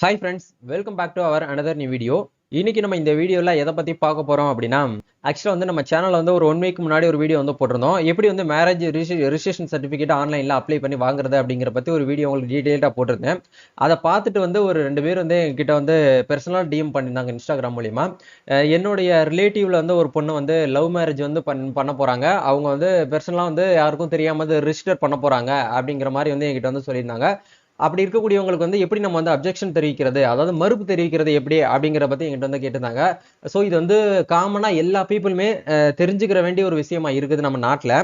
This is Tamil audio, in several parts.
Hi friends welcome back to our another new video இன்னைக்கு நம்ம இந்த வீடியோவில் எதை பற்றி பார்க்க போகிறோம் அப்படின்னா ஆக்சுவலாக வந்து நம்ம சேனலில் வந்து ஒரு ஒன் வீக் முன்னாடி ஒரு வீடியோ வந்து போட்டிருந்தோம். எப்படி வந்து மேரேஜ் ரிஜிஸ்ட்ரேஷன் சர்டிஃபிகேட் ஆன்லைனில் அப்ளை பண்ணி வாங்குறது அப்படிங்கிற பற்றி ஒரு வீடியோ உங்களுக்கு டீட்டெயில்டாக போட்டிருந்தேன். அதை பார்த்துட்டு வந்து ஒரு ரெண்டு பேர் வந்து என்கிட்ட வந்து பர்சனலாக டிஎம் பண்ணியிருந்தாங்க இன்ஸ்டாகிராம் மூலிமா என்னுடைய ரிலேட்டிவ்ல வந்து ஒரு பொண்ணு வந்து லவ் மேரேஜ் வந்து பண் பண்ண போகிறாங்க அவங்க வந்து பர்சனலாக வந்து யாருக்கும் தெரியாமல் ரிஜிஸ்டர் பண்ண போகிறாங்க அப்படிங்கிற மாதிரி வந்து என்கிட்ட வந்து சொல்லியிருந்தாங்க. அப்படி இருக்கக்கூடியவங்களுக்கு வந்து எப்படி நம்ம வந்து அப்ஜெக்ஷன் தெரிவிக்கிறது? அதாவது மறுப்பு தெரிவிக்கிறது எப்படி? அப்படிங்கிற பத்தி எங்கிட்ட வந்து கேட்டிருந்தாங்க. ஸோ இது வந்து காமனா எல்லா பீப்புளுமே தெரிஞ்சுக்கிற வேண்டிய ஒரு விஷயமா இருக்குது நம்ம நாட்டில்.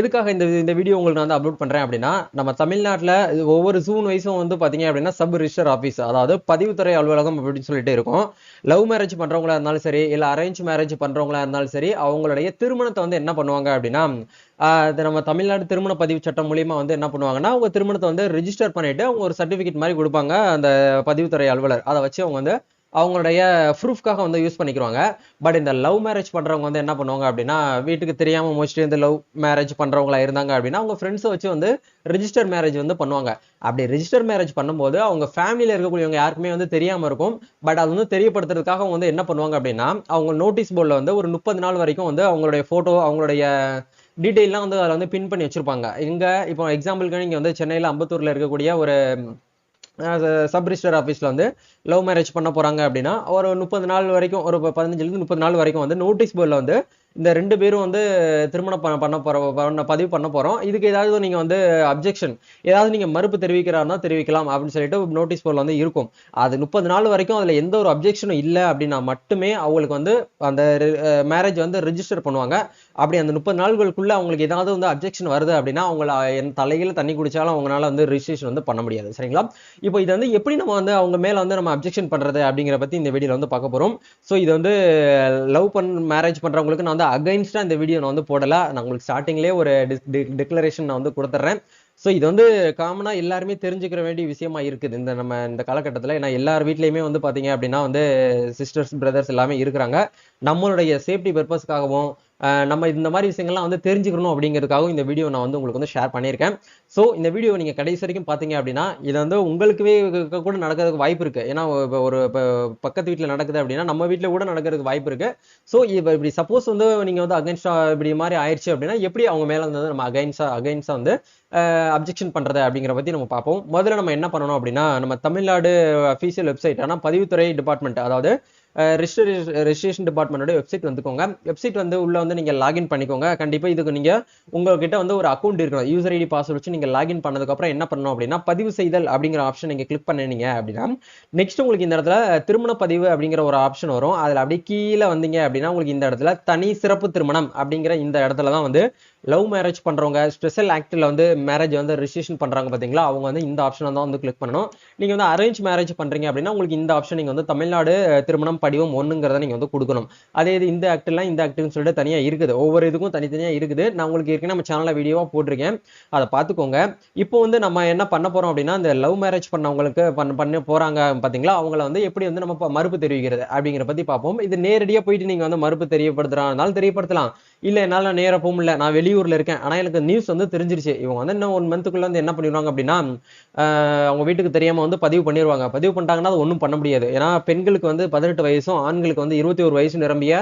எதுக்காக இந்த இந்த வீடியோ உங்களுக்கு நான் வந்து அப்லோட் பண்றேன் அப்படின்னா நம்ம தமிழ்நாட்டில் ஒவ்வொரு ஜூன் வயசும் வந்து பாத்தீங்க அப்படின்னா சப் ரிஜிஸ்டர் ஆஃபீஸ் அதாவது பதிவுத்துறை அலுவலகம் அப்படின்னு சொல்லிட்டு இருக்கும். லவ் மேரேஜ் பண்றவங்களா இருந்தாலும் சரி இல்லை அரேஞ்ச் மேரேஜ் பண்றவங்களா இருந்தாலும் சரி அவங்களுடைய திருமணத்தை வந்து என்ன பண்ணுவாங்க அப்படின்னா இது நம்ம தமிழ்நாடு திருமண பதிவு சட்டம் மூலியமா வந்து என்ன பண்ணுவாங்கன்னா அவங்க திருமணத்தை வந்து ரிஜிஸ்டர் பண்ணிட்டு அவங்க ஒரு சர்டிபிகேட் மாதிரி கொடுப்பாங்க அந்த பதிவுத்துறை அலுவலர். அதை வச்சு அவங்க வந்து அவங்களுடைய ப்ரூஃப்காக வந்து யூஸ் பண்ணிக்கிறாங்க பட் இந்த லவ் மேரேஜ் பண்றவங்க வந்து என்ன பண்ணுவாங்க அப்படின்னா வீட்டுக்கு தெரியாம மோஸ்ட்லி இந்த லவ் மேரேஜ் பண்றவங்களா இருந்தாங்க அப்படின்னா அவங்க ஃப்ரெண்ட்ஸை வச்சு வந்து ரிஜிஸ்டர் மேரேஜ் வந்து பண்ணுவாங்க. அப்படி ரிஜிஸ்டர் மேரேஜ் பண்ணும்போது அவங்க ஃபேமிலியில் இருக்கக்கூடியவங்க யாருக்குமே வந்து தெரியாம இருக்கும். பட் அது வந்து தெரியப்படுத்துறதுக்காக அவங்க வந்து என்ன பண்ணுவாங்க அப்படின்னா அவங்க நோட்டீஸ் போர்டில் வந்து ஒரு முப்பது நாள் வரைக்கும் வந்து அவங்களுடைய ஃபோட்டோ அவங்களுடைய டீட்டெயிலாம் வந்து அதில் வந்து பின் பண்ணி வச்சிருப்பாங்க. இங்கே இப்போ எக்ஸாம்பிளுக்கு நீங்கள் வந்து சென்னையில் அம்பத்தூரில் இருக்கக்கூடிய ஒரு சப் ரிஜிஸ்டர் ஆஃபீஸில் வந்து லவ் மேரேஜ் பண்ண போகிறாங்க அப்படின்னா ஒரு முப்பது நாள் வரைக்கும் ஒரு பதினஞ்சுலேருந்து முப்பது நாள் வரைக்கும் வந்து நோட்டீஸ் போர்டில் வந்து இந்த ரெண்டு பேரும் வந்து திருமணம் பண்ண பண்ண போகிறோம் பண்ண பதிவு பண்ண போகிறோம் இதுக்கு ஏதாவது நீங்கள் வந்து அப்ஜெக்ஷன் ஏதாவது நீங்கள் மறுப்பு தெரிவிக்கிறாருன்னா தெரிவிக்கலாம் அப்படின்னு சொல்லிட்டு நோட்டீஸ் போர்டில் வந்து இருக்கும். அது முப்பது நாள் வரைக்கும் அதில் எந்த ஒரு அப்ஜெக்ஷனும் இல்லை அப்படின்னா மட்டுமே அவங்களுக்கு வந்து அந்த மேரேஜ் வந்து ரிஜிஸ்டர் பண்ணுவாங்க. அப்படி அந்த முப்பது நாள்களுக்குள்ளே அவங்களுக்கு ஏதாவது வந்து அப்ஜெக்ஷன் வருது அப்படின்னா அவங்கள என் தலையில் தண்ணி குடித்தாலும் அவங்களால வந்து ரிஜிஸ்ட்ரேஷன் வந்து பண்ண முடியாது. சரிங்களா? இப்போ இது வந்து எப்படி நம்ம வந்து அவங்க மேலே வந்து நம்ம அப்ஜெக்ஷன் பண்ணுறது அப்படிங்கிற பற்றி இந்த வீடியோவில் வந்து பார்க்க போகிறோம் ஸோ இது வந்து லவ் பண் மேரேஜ் பண்ணுறவங்களுக்கு நான் வந்து அகைன்ஸ்டாக இந்த வீடியோ நான் வந்து போடலை. நான் உங்களுக்கு ஸ்டார்டிங்லேயே ஒரு டிக்ளரேஷன் நான் வந்து கொடுத்துட்றேன் ஸோ இது வந்து காமனாக எல்லாருமே தெரிஞ்சுக்கிற வேண்டிய விஷயமா இருக்குது. இந்த நம்ம இந்த காலகட்டத்தில் ஏன்னா எல்லார் வீட்லேயுமே வந்து பார்த்தீங்க அப்படின்னா வந்து சிஸ்டர்ஸ் பிரதர்ஸ் எல்லாமே இருக்கிறாங்க. நம்மளுடைய சேஃப்டி பர்பஸ்க்காகவும் நம்ம இந்த மாதிரி விஷயங்கள்லாம் வந்து தெரிஞ்சுக்கணும் அப்படிங்கிறதுக்காகவும் இந்த வீடியோ நான் வந்து உங்களுக்கு வந்து ஷேர் பண்ணியிருக்கேன். ஸோ இந்த வீடியோ நீங்கள் கடைசி வரைக்கும் பார்த்தீங்க அப்படின்னா இது வந்து உங்களுக்குவே கூட நடக்கிறதுக்கு வாய்ப்பு இருக்குது ஏன்னா ஒரு பக்கத்து வீட்டில் நடக்குது அப்படின்னா நம்ம வீட்டில் கூட நடக்கிறதுக்கு வாய்ப்பு இருக்கு. ஸோ இப்போ இப்படி சப்போஸ் வந்து நீங்கள் வந்து அகைன்ஸ்டா இப்படி மாதிரி ஆயிடுச்சு அப்படின்னா எப்படி அவங்க மேலே வந்து நம்ம அகைன்ஸா அகைன்ஸா வந்து அப்ஜெக்ஷன் பண்றது அப்படிங்கிற பத்தி நம்ம பார்ப்போம். முதல்ல நம்ம என்ன பண்ணணும் அப்படின்னா நம்ம தமிழ்நாடு அஃபீஷியல் வெப்சைட் ஆனால் பதிவுத்துறை டிபார்ட்மெண்ட் அதாவது ரெஜிஸ்ட்ரேஷன் டிபார்ட்மெண்டோட வெப்சைட் வந்துக்கோங்க. வெப்சைட் வந்து உள்ள வந்து நீங்க லாகின் பண்ணிக்கோங்க. கண்டிப்பா இதுக்கு நீங்க உங்ககிட்ட வந்து ஒரு அக்கௌண்ட் இருக்கணும். யூசர் ஐடி பாஸ்வேர்ட் வச்சு நீங்க லாகின் பண்ணதுக்கு அப்புறம் என்ன பண்ணணும் அப்படின்னா பதிவு செய்தல் அப்படிங்கிற ஆப்ஷன் நீங்க கிளிக் பண்ணினீங்க அப்படின்னா நெக்ஸ்ட் உங்களுக்கு இந்த இடத்துல திருமண பதிவு அப்படிங்கிற ஒரு ஆப்ஷன் வரும். அதுல அப்படியே கீழே வந்தீங்க அப்படின்னா உங்களுக்கு இந்த இடத்துல தனி சிறப்பு திருமணம் அப்படிங்கிற இந்த இடத்துல தான் வந்து லவ் மேரேஜ் பண்றவங்க ஸ்பெஷல் ஆக்டில் வந்து மேரேஜ் வந்து ரிஜிஸ்ட்ரேஷன் பண்ணுறாங்க பார்த்தீங்களா அவங்க வந்து இந்த ஆப்ஷனை தான் வந்து கிளிக் பண்ணணும். நீங்க வந்து அரேஞ்ச் மேரேஜ் பண்ணுறீங்க அப்படின்னா உங்களுக்கு இந்த ஆப்ஷன் நீங்கள் வந்து தமிழ்நாடு திருமணம் படிவம் ஒன்றுங்கிறத நீங்க வந்து கொடுக்கணும். அதே இது இந்த ஆக்டெல்லாம் இந்த ஆக்ட்னு சொல்லிட்டு தனியாக இருக்குது. ஒவ்வொரு இதுக்கும் தனித்தனியாக இருக்குது. நான் உங்களுக்கு ஏற்கனவே நம்ம சேனலில் வீடியோவா போட்டிருக்கேன். அதை பார்த்துக்கோங்க. இப்போ வந்து நம்ம என்ன பண்ண போறோம் அப்படின்னா இந்த லவ் மேரேஜ் பண்ணவங்களுக்கு பண்ண பண்ண போறாங்க பார்த்தீங்களா அவங்கள வந்து எப்படி வந்து நம்ம மறுப்பு தெரிவிக்கிறது அப்படிங்கிற பத்தி பார்ப்போம். இது நேரடியாக போயிட்டு நீங்க வந்து மறுப்பு தெரியப்படுத்துறாலும் தெரியப்படுத்தலாம். இல்ல என்னால நேராக போக முடியல. நான் வெளியூர்ல இருக்கேன். ஆனா எனக்கு நியூஸ் வந்து தெரிஞ்சிருச்சு. இவங்க வந்து இன்னும் ஒன் மந்த்துக்குள்ளே வந்து என்ன பண்ணிடுவாங்க அப்படின்னா அவங்க வீட்டுக்கு தெரியாம வந்து பதிவு பண்ணிடுவாங்க பதிவு பண்ணிட்டாங்கன்னா அது ஒன்றும் பண்ண முடியாது. ஏன்னா பெண்களுக்கு வந்து பதினெட்டு வயசும் ஆண்களுக்கு வந்து இருபத்தி ஒரு வயசு நிரம்பிய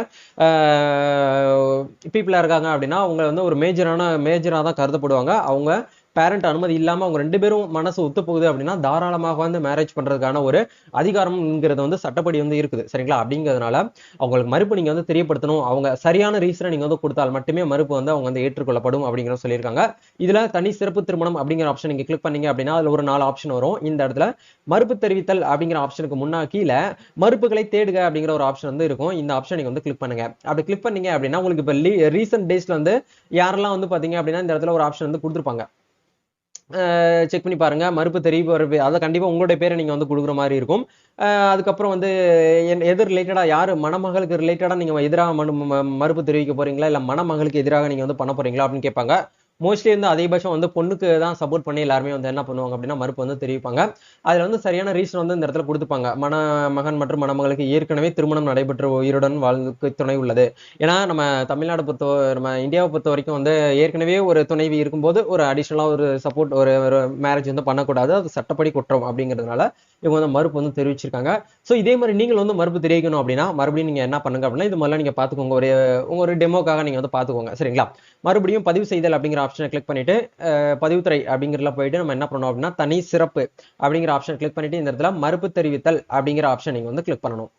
பீப்புளாக இருக்காங்க அப்படின்னா அவங்க வந்து ஒரு மேஜரான மேஜராக தான் கருதப்படுவாங்க. அவங்க பேரண்ட் அனுமதி இல்லாமல் அவங்க ரெண்டு பேரும் மனசு ஒத்து போகுது அப்படின்னா தாராளமாக வந்து மேரேஜ் பண்றதுக்கான ஒரு அதிகாரம்ங்கிறது வந்து சட்டப்படி வந்து இருக்குது. சரிங்களா? அப்படிங்கிறதுனால அவங்களுக்கு மறுப்பு நீங்கள் வந்து தெரியப்படுத்தணும். அவங்க சரியான ரீசனை நீங்கள் வந்து கொடுத்தால் மட்டுமே மறுப்பு வந்து அவங்க வந்து ஏற்றுக்கொள்ளப்படும் அப்படிங்கிற சொல்லியிருக்காங்க. இதுல தனி சிறப்பு திருமணம் அப்படிங்கிற ஆப்ஷன் நீங்கள் கிளிக் பண்ணீங்க அப்படின்னா அதில் ஒரு நாலு ஆப்ஷன் வரும். இந்த இடத்துல மறுப்பு தெரிவித்தல் அப்படிங்கிற ஆப்ஷனுக்கு முன்னா கீழே மறுப்புகளை தேடுக அப்படிங்கிற ஒரு ஆப்ஷன் வந்து இருக்கும். இந்த ஆப்ஷன் நீங்கள் வந்து கிளிக் பண்ணுங்க. அப்படி கிளிக் பண்ணீங்க அப்படின்னா உங்களுக்கு இப்போ ரீசெண்ட் டேஸ்ல வந்து யாரெல்லாம் வந்து பார்த்தீங்க அப்படின்னா இந்த இடத்துல ஒரு ஆப்ஷன் வந்து கொடுத்துருப்பாங்க. செக் பண்ணி பாருங்க. மறுப்பு தெரிவிப்பு அதை கண்டிப்பா உங்களுடைய பேரை நீங்க வந்து கொடுக்குற மாதிரி இருக்கும். அதுக்கப்புறம் வந்து எது ரிலேட்டடா யாரு மணமகளுக்கு ரிலேட்டடா நீங்க எதிராக மனு மறுப்பு தெரிவிக்க போறீங்களா? இல்ல மணமகளுக்கு எதிராக நீங்க வந்து பண்ண போறீங்களா? அப்படின்னு கேட்பாங்க. மோஸ்ட்லி வந்து அதிகபட்சம் வந்து பொண்ணுக்கு தான் சப்போர்ட் பண்ணி எல்லாருமே வந்து என்ன பண்ணுவாங்க அப்படின்னா மறுப்பு வந்து தெரிவிப்பாங்க. அதில் வந்து சரியான ரீசன் வந்து இந்த இடத்துல கொடுத்துப்பாங்க. மணமகன் மற்றும் மணமகளுக்கு ஏற்கனவே திருமணம் நடைபெற்ற உயிருடன் வாழ்க்கை துணை உள்ளது. ஏன்னா நம்ம தமிழ்நாடு பொறுத்த நம்ம இந்தியாவை பொறுத்த வரைக்கும் வந்து ஏற்கனவே ஒரு துணைவி இருக்கும்போது ஒரு அடிஷ்னலாக ஒரு சப்போர்ட் ஒரு ஒரு மேரேஜ் வந்து பண்ணக்கூடாது. அது சட்டப்படி குற்றம் அப்படிங்கிறதுனால இவங்க வந்து மறுப்பு வந்து தெரிவிச்சிருக்காங்க. ஸோ இதே மாதிரி நீங்கள் வந்து மறுப்பு தெரிவிக்கணும் அப்படின்னா மறுபடியும் நீங்கள் என்ன பண்ணுங்க அப்படின்னா இது முதல்ல நீங்கள் பார்த்துக்கோங்க. ஒரு உங்க ஒரு டெமோக்காக நீங்கள் வந்து பார்த்துக்கோங்க. சரிங்களா? மறுபடியும் பதிவு செய்தல் அப்படிங்கிற ஆப்ஷனை கிளிக் பண்ணிட்டு பதிவுத்துறை அப்படிங்கிறதுல போயிட்டு நம்ம என்ன பண்ணணும் அப்படின்னா தனி சிறப்பு அப்படிங்கிற ஆப்ஷன் கிளிக் பண்ணிட்டு இந்த இடத்துல மறுப்பு தெரிவித்தல் அப்படிங்கிற ஆப்ஷன் நீங்கள் வந்து கிளிக் பண்ணணும்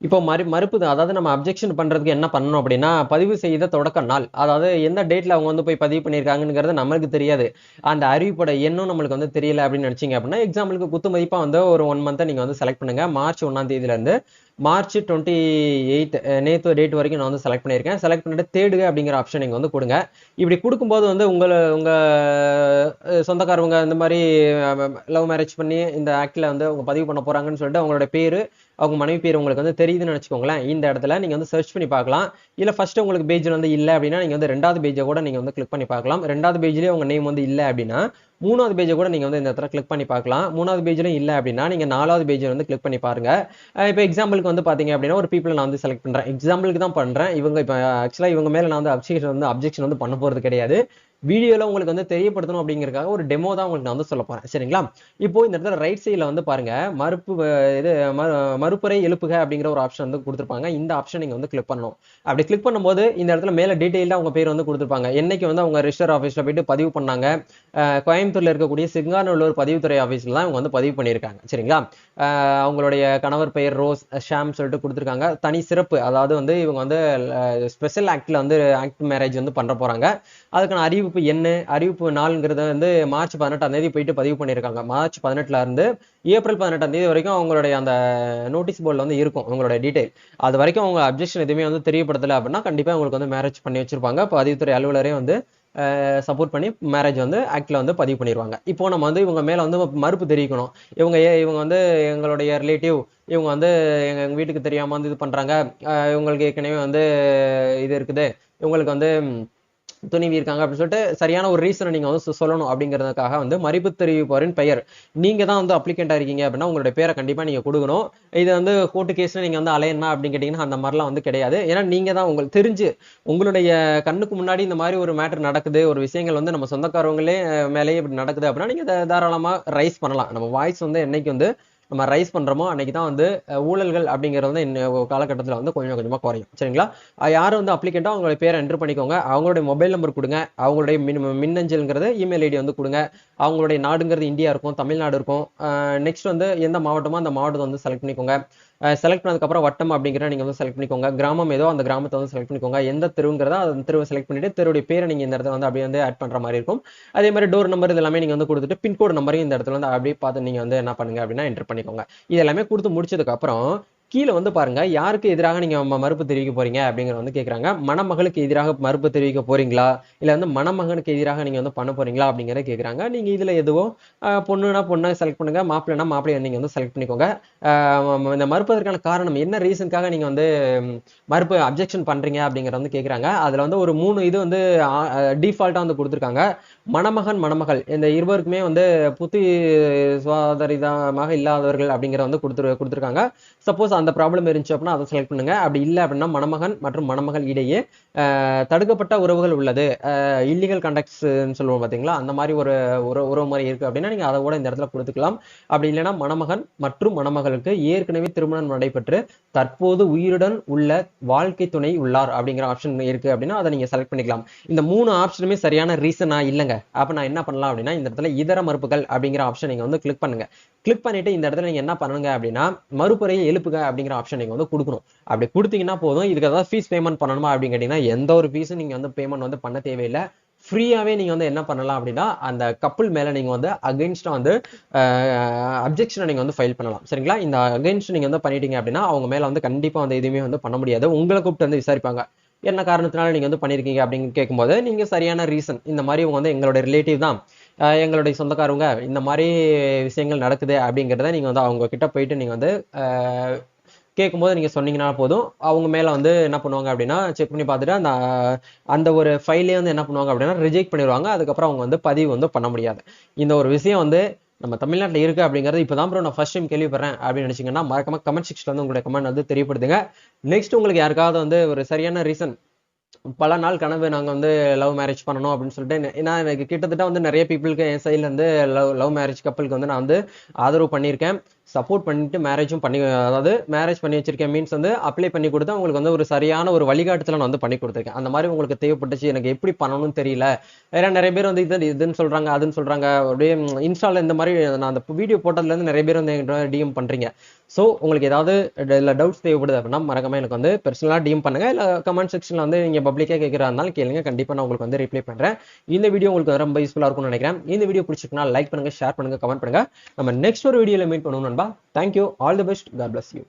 இப்போ மறு மறுப்பு தான். அதாவது நம்ம அப்ஜெக்ஷன் பண்றதுக்கு என்ன பண்ணணும் அப்படின்னா பதிவு செய்த தொடக்க நாள் அதாவது எந்த டேட்ல அவங்க வந்து போய் பதிவு பண்ணியிருக்காங்கிறது நம்மளுக்கு தெரியாது அந்த அறிவிப்போட எண்ணும் நம்மளுக்கு வந்து தெரியல அப்படின்னு நினைச்சீங்க அப்படின்னா எக்ஸாம்பிளுக்கு குத்து மதிப்பா வந்து ஒரு ஒன் மந்த்தை நீங்க வந்து செலக்ட் பண்ணுங்க மார்ச் ஒன்னாம் தேதியில இருந்து மார்ச் டுவெண்ட்டி எயிட் நேற்று டேட் வரைக்கும் நான் வந்து செலக்ட் பண்ணியிருக்கேன். செலக்ட் பண்ணிட்டு தேடுக அப்படிங்கிற ஆப்ஷன் நீங்கள் வந்து கொடுங்க. இப்படி கொடுக்கும்போது வந்து உங்களை உங்கள் சொந்தக்காரவங்க இந்த மாதிரி லவ் மேரேஜ் பண்ணி இந்த ஆக்டில் வந்து அவங்க பதிவு பண்ண போகிறாங்கன்னு சொல்லிட்டு அவங்களோட பேர் அவங்க மனைவி பேர் உங்களுக்கு வந்து தெரியுதுன்னு வச்சுக்கோங்களேன் இந்த இடத்துல நீங்கள் வந்து சர்ச் பண்ணி பார்க்கலாம். இல்லை ஃபர்ஸ்ட் உங்களுக்கு பேஜ் வந்து இல்லை அப்படின்னா நீங்கள் வந்து ரெண்டாவது பேஜை கூட நீங்கள் வந்து கிளிக் பண்ணி பார்க்கலாம். ரெண்டாவது பேஜ்லேயே உங்கள் நேம் வந்து இல்லை அப்படின்னா மூணாவது பேஜை கூட நீங்கள் வந்து இந்த இடத்துல கிளிக் பண்ணி பார்க்கலாம். மூணாவது பேஜ்லையும் இல்லை அப்படின்னா நீங்கள் நாலாவது பேஜ் வந்து கிளிக் பண்ணி பாருங்க. இப்போ எக்ஸாம்பிளுக்கு வந்து பார்த்தீங்க அப்படின்னா ஒரு பீப்பிள் நான் வந்து செலக்ட் பண்ணுறேன் எக்ஸாம்பிளுக்கு தான் பண்ணுறேன் இவங்க இப்போ ஆக்சுவலாக இவங்க மேலே நான் வந்து அப்ஜெக்ஷன் வந்து அப்ஜெக்ஷன் வந்து பண்ண போகிறது கிடையாது. வீடியோவில் உங்களுக்கு வந்து தெரியப்படுத்தணும் அப்படிங்கிறக்காக ஒரு டெமோ தான் உங்களுக்கு நான் வந்து சொல்ல போகிறேன் சரிங்களா? இப்போ இந்த இடத்துல ரைட் சைடில் வந்து பாருங்க மறுப்பு இது மறுப்புரை எழுப்புக அப்படிங்கிற ஒரு ஆப்ஷன் வந்து கொடுத்துருப்பாங்க. இந்த ஆப்ஷன் நீங்கள் வந்து கிளிக் பண்ணணும். அப்படி கிளிக் பண்ணும்போது இந்த இடத்துல மேலே டீட்டெயிலாக அவங்க பேர் வந்து கொடுத்துருப்பாங்க. என்னைக்கு வந்து அவங்க ரிஜிஸ்டர் ஆஃபீஸில் போயிட்டு பதிவு பண்ணாங்க கோயம்புத்தூரில் கோயம்புத்தூர்ல இருக்கக்கூடிய சிங்காநல்லூர் பதிவுத்துறை ஆஃபீஸில் தான் இவங்க வந்து பதிவு பண்ணியிருக்காங்க. சரிங்களா? அஹ், அவங்களுடைய கணவர் பெயர் ரோஸ் ஷாம் சொல்லிட்டு கொடுத்துருக்காங்க. தனி சிறப்பு அதாவது வந்து இவங்க வந்து ஸ்பெஷல் ஆக்டில் வந்து ஆக்ட் மேரேஜ் வந்து பண்ண போறாங்க. அதுக்கான அறிவு அறிவிப்பு என்ன அறிவிப்பு நாளுங்கிறத வந்து மார்ச் பதினெட்டாம் தேதி போயிட்டு பதிவு பண்ணியிருக்காங்க. மார்ச் பதினெட்டுல இருந்து ஏப்ரல் பதினெட்டாம் தேதி வரைக்கும் அவங்களுடைய அந்த நோட்டீஸ் போர்டில் வந்து இருக்கும் உங்களுடைய டீடைல் அது வரைக்கும் அவங்க அப்ஜெக்ஷன் எதுவுமே வந்து தெரியப்படுத்தலை அப்படின்னா கண்டிப்பா உங்களுக்கு வந்து மேரேஜ் பண்ணி வச்சிருப்பாங்க. பதிவுத்துறை அலுவலரே வந்து சப்போர்ட் பண்ணி மேரேஜ் வந்து ஆக்டில் வந்து பதிவு பண்ணிடுவாங்க இப்போ நம்ம வந்து இவங்க மேலே வந்து மறுப்பு தெரிவிக்கணும். இவங்க ஏ இவங்க வந்து எங்களுடைய ரிலேட்டிவ் இவங்க வந்து எங்க எங்க வீட்டுக்கு தெரியாம வந்து இது பண்றாங்க. இவங்களுக்கு ஏற்கனவே வந்து இது இருக்குது. இவங்களுக்கு வந்து துணிவி இருக்காங்க அப்படின்னு சொல்லிட்டு சரியான ஒரு ரீசனை நீங்க வந்து சொல்லணும் அப்படிங்கிறதுக்காக வந்து மறுப்பு தெரிவிப்பாரின் பெயர். நீங்க தான் வந்து அப்ளிகண்டா இருக்கீங்க அப்படின்னா உங்களுடைய பேரை கண்டிப்பா நீங்க கொடுக்கணும். இது வந்து கோர்ட்டு கேஸ்ல நீங்க வந்து அலையணுமா அப்படின்னு கேட்டீங்கன்னா அந்த மாதிரிலாம் வந்து கிடையாது. ஏன்னா நீங்க தான் உங்களுக்கு தெரிஞ்சு உங்களுடைய கண்ணுக்கு முன்னாடி இந்த மாதிரி ஒரு மேட்டர் நடக்குது ஒரு விஷயங்கள் வந்து நம்ம சொந்தக்காரவங்களே மேலேயே இப்படி நடக்குது அப்படின்னா நீங்க தாராளமா ரைஸ் பண்ணலாம். நம்ம வாய்ஸ் வந்து என்னைக்கு வந்து நம்ம ரைஸ் பண்றோமோ அன்னைக்கு தான் வந்து ஊழல்கள் அப்படிங்கிறது வந்து இந்த காலகட்டத்தில் வந்து கொஞ்சம் கொஞ்சமா குறையும். சரிங்களா? அஹ் யார் வந்து அப்ளிகண்டோ அவங்களுடைய பேரை என்டர் பண்ணிக்கோங்க. அவங்களுடைய மொபைல் நம்பர் கொடுங்க. அவங்களுடைய மின் மின்னஞ்சல்ங்கிறது இமெயில் ஐடி வந்து கொடுங்க. அவங்களுடைய நாடுங்கிறது இந்தியா இருக்கும் தமிழ்நாடு இருக்கும். நெக்ஸ்ட் வந்து எந்த மாவட்டமோ அந்த மாவட்டத்தை வந்து செலக்ட் பண்ணிக்கோங்க. செலக்ட் பண்ணதுக்கப்புறம் வட்டம் அப்படிங்கிற நீங்க வந்து செலக்ட் பண்ணிக்கோங்க. கிராமம் ஏதோ அந்த கிராமத்தை வந்து செலக்ட் பண்ணிக்கோங்க. எந்த தெருங்கிறதோ அந்த தெருவை செலக்ட் பண்ணிட்டு தெருவுடைய பேரை நீங்க இந்த இடத்துல வந்து அப்படியே வந்து ஆட் பண்ற மாதிரி இருக்கும். அதே மாதிரி டோர் நம்பர் இது எல்லாமே நீங்க வந்து கொடுத்துட்டு பின்கோடு நம்பரையும் இந்த இடத்துல வந்து அப்படியே பார்த்து நீங்க வந்து என்ன பண்ணுங்க அப்படின்னா என்டர் பண்ணிக்கோங்க. இது எல்லாமே கொடுத்து முடிச்சதுக்கு அப்புறம் கீழே வந்து பாருங்க யாருக்கு எதிராக நீங்க மறுப்பு தெரிவிக்க போறீங்க அப்படிங்கிற வந்து கேக்குறாங்க. மணமகளுக்கு எதிராக மறுப்பு தெரிவிக்க போறீங்களா? இல்ல வந்து மணமகனுக்கு எதிராக நீங்க வந்து பண்ண போறீங்களா அப்படிங்கறத கேக்குறாங்க. நீங்க இதுல எதுவோ பொண்ணுனா பொண்ணை செலக்ட் பண்ணுங்க மாப்பிள்ளைனா மாப்பிள்ளைய நீங்க வந்து செலக்ட் பண்ணிக்கோங்க. இந்த மறுப்பதற்கான காரணம் என்ன ரீசனுக்காக நீங்க வந்து மறுப்பு அப்ஜெக்ஷன் பண்றீங்க அப்படிங்கிற வந்து கேக்குறாங்க. அதுல வந்து ஒரு மூணு இது வந்து டிஃபால்ட்டா வந்து கொடுத்துருக்காங்க. மணமகன் மணமகள் இந்த இருவருக்குமே வந்து புத்தி சுவாதரிதமாக இல்லாதவர்கள் அப்படிங்கிற வந்து கொடுத்துரு கொடுத்துருக்காங்க. சப்போஸ் அந்த ப்ராப்ளம் இருந்துச்சு அப்படின்னா அதை செலக்ட் பண்ணுங்க. அப்படி இல்லை அப்படின்னா மணமகன் மற்றும் மணமகள் இடையே தடுக்கப்பட்ட உறவுகள் உள்ளது. இல்லீகல் கண்டக்ட்ஸ்ன்னு சொல்லுவோம் பாத்தீங்களா? அந்த மாதிரி ஒரு உறவு உறவு மாதிரி இருக்கு அப்படின்னா நீங்க அதை கூட இந்த இடத்துல கொடுத்துக்கலாம். அப்படி இல்லைன்னா மணமகன் மற்றும் மணமகளுக்கு ஏற்கனவே திருமணம் நடைபெற்று தற்போது உயிருடன் உள்ள வாழ்க்கை துணை உள்ளார் அப்படிங்கிற ஆப்ஷன் இருக்கு அப்படின்னா அதை நீங்க செலக்ட் பண்ணிக்கலாம். இந்த மூணு ஆப்ஷனுமே சரியான ரீசனா இல்லைங்க. அப்ப நான் என்ன பண்ணலாம் அப்படின்னா இந்த இடத்துல இதர மறுப்புகள் அப்படிங்கிற ஆப்ஷன் நீங்க வந்து கிளிக் பண்ணுங்க. கிளிக் பண்ணிட்டு இந்த இடத்துல நீங்க என்ன பண்ணுங்க அப்படின்னா மறுபுறையை எழுப்புக அப்படிங்கிற ஆப்ஷன் நீங்க வந்து கொடுக்கணும். அப்படி கொடுத்தீங்கன்னா போதும். இதுக்கு ஏதாவது ஃபீஸ் பேமெண்ட் பண்ணணுமா அப்படின்னு கேட்டீங்கன்னா எந்த ஒரு ஃபீஸும் நீங்க வந்து பேமெண்ட் வந்து பண்ண தேவையில்லை. ஃப்ரீயாவே நீங்க வந்து என்ன பண்ணலாம் அப்படின்னா அந்த கப்புள் மேல நீங்க வந்து அகைன்ஸ்டா வந்து அப்ஜெக்ஷனை நீங்க வந்து ஃபைல் பண்ணலாம். சரிங்களா? இந்த அகைன்ஸ்ட் நீங்க வந்து பண்ணிட்டீங்க அப்படின்னா அவங்க மேல வந்து கண்டிப்பா வந்து எதுவுமே வந்து பண்ண முடியாது. உங்களை கூப்பிட்டு வந்து விசாரிப்பாங்க. என்ன காரணத்தினால நீங்க வந்து பண்ணிருக்கீங்க அப்படின்னு கேட்கும்போது நீங்க சரியான ரீசன் இந்த மாதிரி இவங்க வந்து எங்களோட ரிலேட்டிவ் தான். எங்களுடைய சொந்தக்காரவங்க இந்த மாதிரி விஷயங்கள் நடக்குது அப்படிங்கிறத நீங்க வந்து அவங்க கிட்ட போயிட்டு நீங்க வந்து கேட்கும்போது நீங்கள் சொன்னீங்கன்னா போதும். அவங்க மேலே வந்து என்ன பண்ணுவாங்க அப்படின்னா செக் பண்ணி பார்த்துட்டு அந்த அந்த ஒரு ஃபைலே வந்து என்ன பண்ணுவாங்க அப்படின்னா ரிஜெக்ட் பண்ணிடுவாங்க. அதுக்கப்புறம் அவங்க வந்து பதிவு வந்து பண்ண முடியாது. இந்த ஒரு விஷயம் வந்து நம்ம தமிழ்நாட்டில் இருக்கு அப்படிங்கிறது இப்போ தான் ப்ரோ நான் ஃபர்ஸ்ட் டைம் கேள்விப்படுறேன் அப்படின்னு நினச்சிங்கன்னா மறக்காம கமெண்ட் செக்ஷனில் வந்து உங்களுடைய கமெண்ட் வந்து தெரியப்படுத்துங்க. நெக்ஸ்ட் உங்களுக்கு யாருக்காவது வந்து ஒரு சரியான ரீசன் பல நாள் கனவு நாங்கள் வந்து லவ் மேரேஜ் பண்ணணும் அப்படின்னு சொல்லிட்டு ஏன்னா நான் எனக்கு கிட்டத்தட்ட வந்து நிறைய பீப்புளுக்கு என் சைட்லேருந்து லவ் லவ் மேரேஜ் கப்பலுக்கு வந்து நான் வந்து ஆதரவு பண்ணியிருக்கேன். சப்போர்ட் பண்ணிட்டு மேரேஜும் பண்ணி அதாவது மேரேஜ் பண்ணி வச்சிருக்கேன் மீன்ஸ் வந்து அப்ளை பண்ணி கொடுத்து உங்களுக்கு வந்து ஒரு சரியான ஒரு வழிகாட்டுதல நான் வந்து பண்ணி கொடுத்துருக்கேன். அந்த மாதிரி உங்களுக்கு தேவைப்பட்டுச்சு எனக்கு எப்படி பண்ணணும்னு தெரியல. வேற நிறைய பேர் வந்து இது இதுன்னு சொல்றாங்க அதுன்னு சொல்றாங்க. அப்படியே இன்ஸ்டால இந்த மாதிரி நான் அந்த வீடியோ போட்டதுல இருந்து நிறைய பேர் வந்து என்கிட்ட டிஎம் பண்றீங்க. ஸோ உங்களுக்கு ஏதாவது இல்லை டவுட்ஸ் தேவைப்படுது அப்படின்னா மறக்காம எனக்கு வந்து பர்சனலாக டிஎம் பண்ணுங்க. இல்லை கமெண்ட் செக்ஷனில் வந்து நீங்கள் பப்ளிக்காக கேட்குறா இருந்தாலும் கேளுங்க. கண்டிப்பாக நான் உங்களுக்கு வந்து ரிப்ளை பண்ணுறேன் இந்த வீடியோ உங்களுக்கு ரொம்ப யூஸ்ஃபுல்லாக இருக்கும்னு நினைக்கிறேன். இந்த வீடியோ பிடிச்சிருக்குன்னா லைக் பண்ணுங்க ஷேர் பண்ணுங்க கமெண்ட் பண்ணுங்க. நம்ம நெக்ஸ்ட் ஒரு வீடியோவில் மீட் பண்ணுவோம் Anba. Thank you. All the best. God bless you.